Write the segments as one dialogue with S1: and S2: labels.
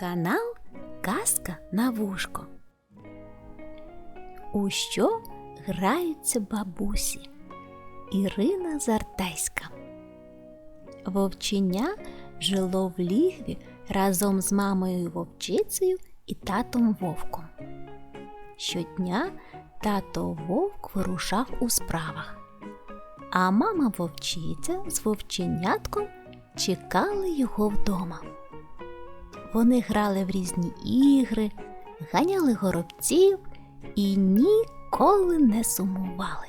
S1: Канал Казка на вушко. У що граються бабусі? Ірина Зартайська. Вовченя жило в лігві разом з мамою вовчицею і татом вовком. Щодня тато вовк вирушав у справах, а мама вовчиця з вовченятком чекали його вдома. Вони грали в різні ігри, ганяли горобців і ніколи не сумували.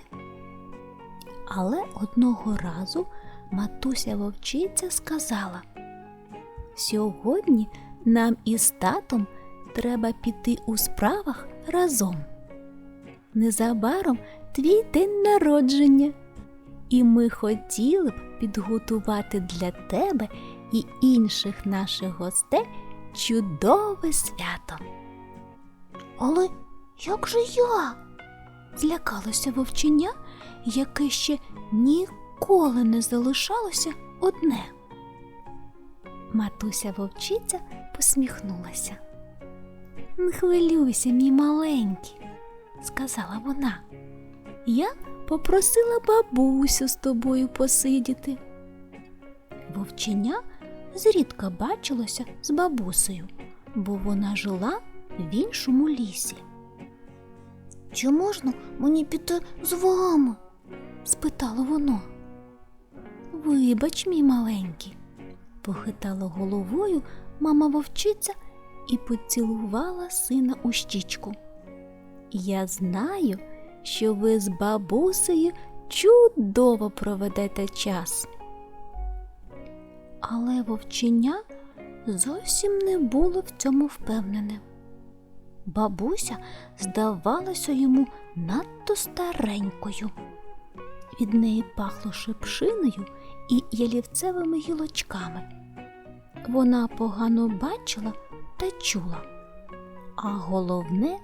S1: Але одного разу матуся вовчиця сказала: Сьогодні нам із татом треба піти у справах разом. Незабаром твій день народження, і ми хотіли б підготувати для тебе і інших наших гостей чудове свято. Але як же я? злякалося вовченя, яке ще ніколи не залишалося одне. Матуся вовчиця посміхнулася. Не хвилюйся, мій маленький, сказала вона. Я попросила бабусю з тобою посидіти. Вовченя зрідка бачилося з бабусею, бо вона жила в іншому лісі.
S2: Чи можна мені піти з вами?
S1: спитало воно. Вибач, мій маленький, похитала головою мама вовчиця і поцілувала сина у щічку. Я знаю, що ви з бабусею чудово проведете час. Але вовченя зовсім не було в цьому впевнене. Бабуся здавалася йому надто старенькою. Від неї пахло шипшиною і ялівцевими гілочками. Вона погано бачила та чула, а головне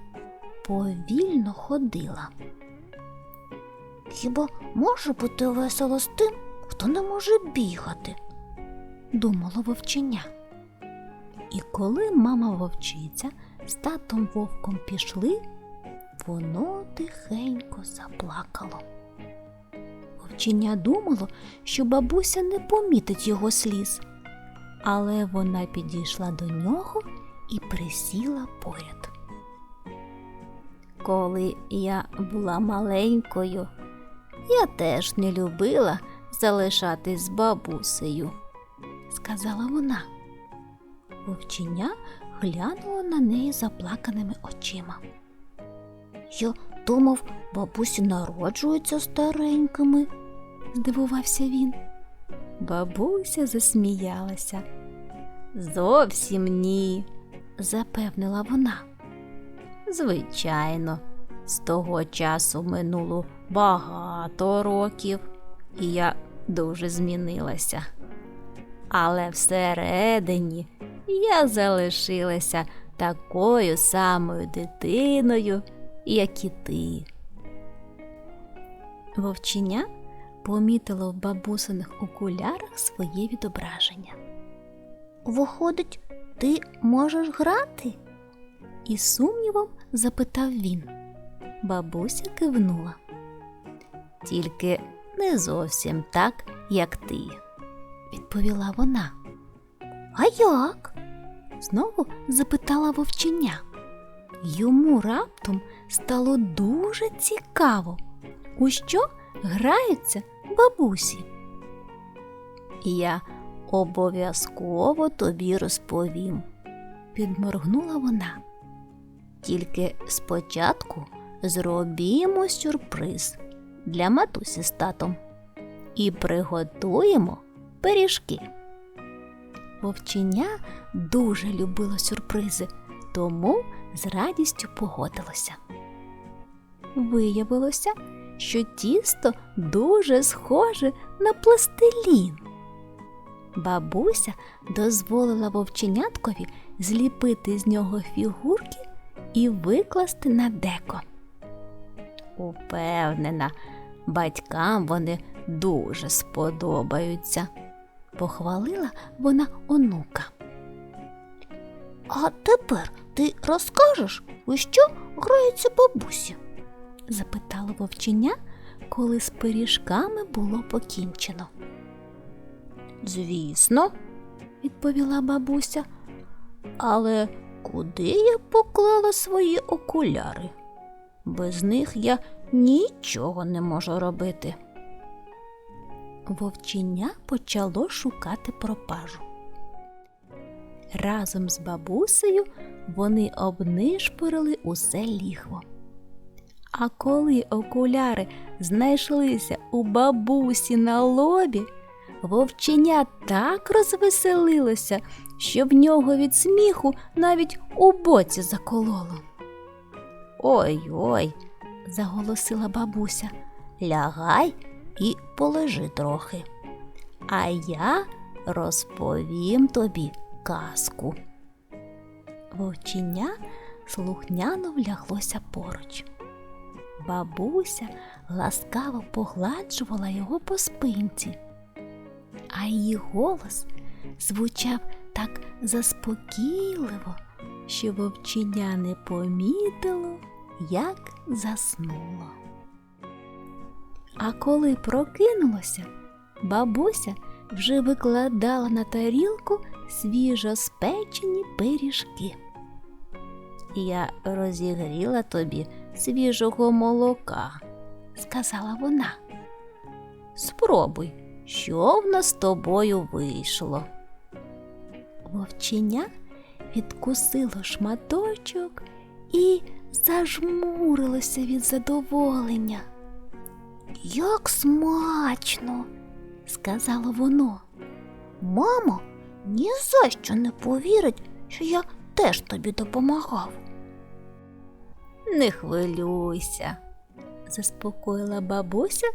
S1: повільно ходила.
S2: Хіба може бути весело з тим, хто не може бігати?
S1: Думало вовченя. І коли мама вовчиця з татом вовком пішли, воно тихенько заплакало. Вовченя думало, що бабуся не помітить його сліз, але вона підійшла до нього і присіла поряд. Коли я була маленькою, я теж не любила залишатись з бабусею, сказала вона. Вовченя глянуло на неї заплаканими очима.
S2: Я думав, бабусі народжуються старенькими.
S1: здивувався він. Бабуся засміялася. Зовсім ні, запевнила вона. Звичайно, з того часу минуло багато років, і я дуже змінилася. Але всередині я залишилася такою самою дитиною, як і ти. Вовченя помітило в бабусиних окулярах своє відображення.
S2: Виходить, ти можеш грати?
S1: І сумнівом запитав він. Бабуся кивнула. Тільки не зовсім так, як ти, відповіла вона.
S2: А як?
S1: Знову запитала вовченя. Йому раптом стало дуже цікаво, у що граються бабусі. Я обов'язково тобі розповім, підморгнула вона. Тільки спочатку зробімо сюрприз для матусі з татом і приготуємо пиріжки. Вовченя дуже любило сюрпризи, тому з радістю погодилося. Виявилося, що тісто дуже схоже на пластилін. Бабуся дозволила вовченяткові зліпити з нього фігурки і викласти на деко. Упевнена, батькам вони дуже сподобаються, похвалила вона онука.
S2: А тепер ти розкажеш, у що граються бабусі?
S1: запитало вовченя, коли з пиріжками було покінчено.
S2: Звісно,
S1: Відповіла бабуся.
S2: але куди я поклала свої окуляри? Без них я нічого не можу робити.
S1: Вовченя почало шукати пропажу. Разом з бабусею вони обнишпорили усе ліхво. А коли окуляри знайшлися у бабусі на лобі, вовченя так розвеселилося, що в нього від сміху навіть у боці закололо.
S2: Ой-ой,
S1: Заголосила бабуся.
S2: лягай і полежи трохи. А я розповім тобі казку.
S1: Вовченя слухняно вляглося поруч. Бабуся ласкаво погладжувала його по спинці, а її голос звучав так заспокійливо, що вовченя не помітило, як заснуло. А коли прокинулося, бабуся вже викладала на тарілку свіжо спечені пиріжки.
S2: Я розігріла тобі свіжого молока.
S1: Сказала вона.
S2: Спробуй, що в нас з тобою вийшло.
S1: Вовченя відкусило шматочок і зажмурилося від задоволення.
S2: Як смачно,
S1: Сказало воно.
S2: мамо, ні за що не повірить, що я теж тобі допомагав. Не хвилюйся,
S1: заспокоїла бабуся,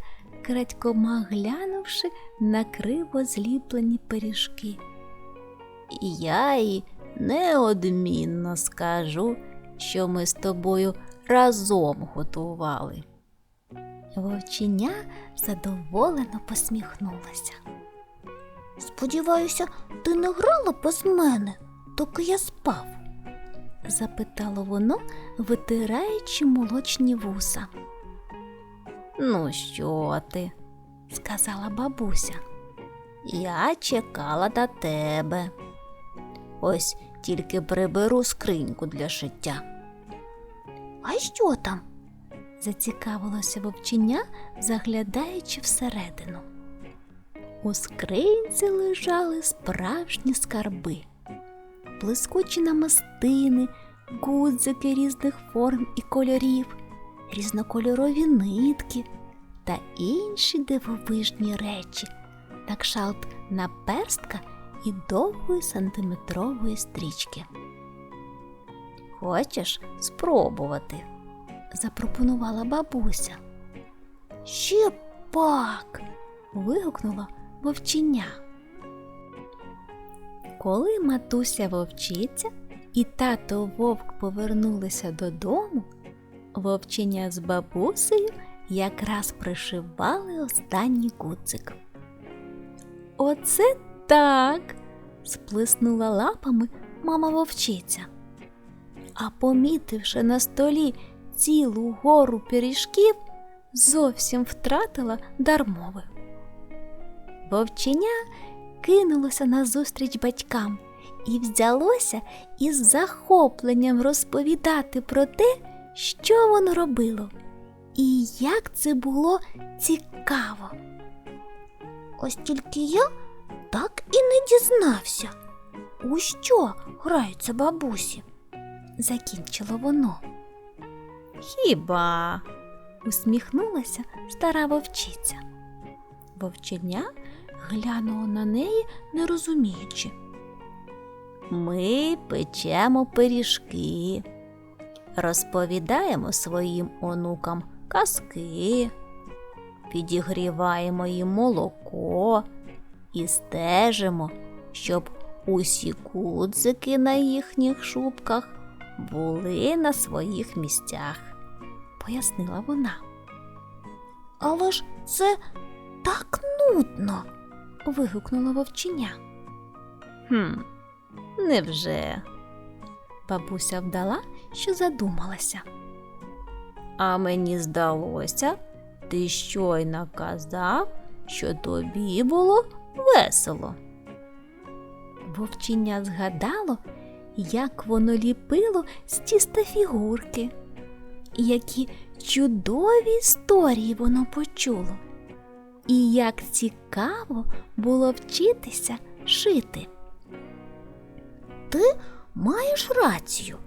S1: крадькома глянувши на криво зліплені пиріжки.
S2: я їй неодмінно скажу, що ми з тобою разом готували.
S1: Вовченя задоволено посміхнулася.
S2: Сподіваюся, ти не грала без мене, доки я спав.
S1: запитало воно, витираючи молочні вуса.
S2: Ну, що ти?
S1: Сказала бабуся.
S2: Я чекала на тебе. Ось тільки приберу скриньку для шиття. А що там?
S1: Зацікавилося вовченя, заглядаючи всередину. У скринці лежали справжні скарби, блискучі намастини, гудзики різних форм і кольорів, різнокольорові нитки та інші дивовижні речі, на кшалт наперстка і довгої сантиметрової стрічки.
S2: Хочеш спробувати?
S1: Запропонувала бабуся.
S2: Ще пак.
S1: вигукнула вовченя. Коли матуся вовчиця і тато вовк повернулися додому, вовченя з бабусею якраз пришивали останній гудзик. Оце так. сплеснула лапами мама вовчиця. А помітивши на столі цілу гору пиріжків, зовсім втратила дар мови. Вовченя кинулося назустріч батькам і взялося із захопленням розповідати про те, що воно робило, і як це було цікаво.
S2: Ось тільки я так і не дізнався. У що граються бабусі?
S1: Закінчило воно. Хіба? усміхнулася стара вовчиця. Вовченя глянуло на неї, не розуміючи.
S2: Ми печемо пиріжки, розповідаємо своїм онукам казки, підігріваємо їм молоко і стежимо, щоб усі кудзики на їхніх шубках були на своїх місцях,
S1: пояснила вона.
S2: Але ж це так нудно.
S1: вигукнула вовченя.
S2: Хм, невже?
S1: Бабуся вдала, що задумалася. А мені здалося, ти щойно казав, що тобі було весело. Вовчення згадало, як воно ліпило з тіста фігурки, і які чудові історії воно почуло, і як цікаво було вчитися шити.
S2: Ти маєш рацію.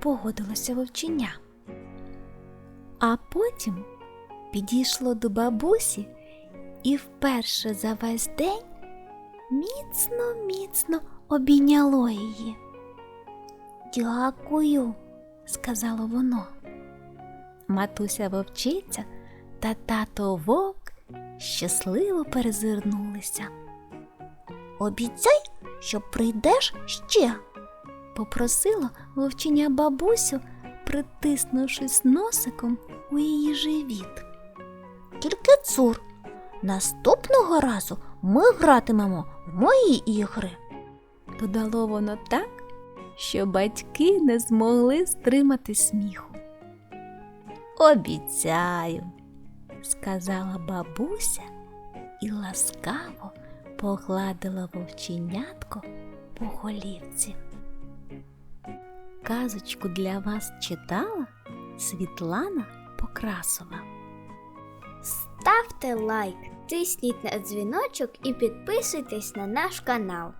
S1: Погодилося вовчення. А потім підійшло до бабусі і вперше за весь день міцно, міцно обійняло її.
S2: Дякую.
S1: сказало воно. Матуся вовчиця та тато вовк щасливо перезирнулися.
S2: Обіцяй, що прийдеш ще.
S1: Попросила вовчення бабусю, притиснувшись носиком у її живіт.
S2: Тільки цур. Наступного разу ми гратимемо в мої ігри.
S1: Додало воно так, що батьки не змогли стримати сміху. Обіцяю, сказала бабуся і ласкаво погладила вовченятко по голівці. Казочку для вас читала Світлана Покрасова.
S3: Ставте лайк, тисніть на дзвіночок і підписуйтесь на наш канал.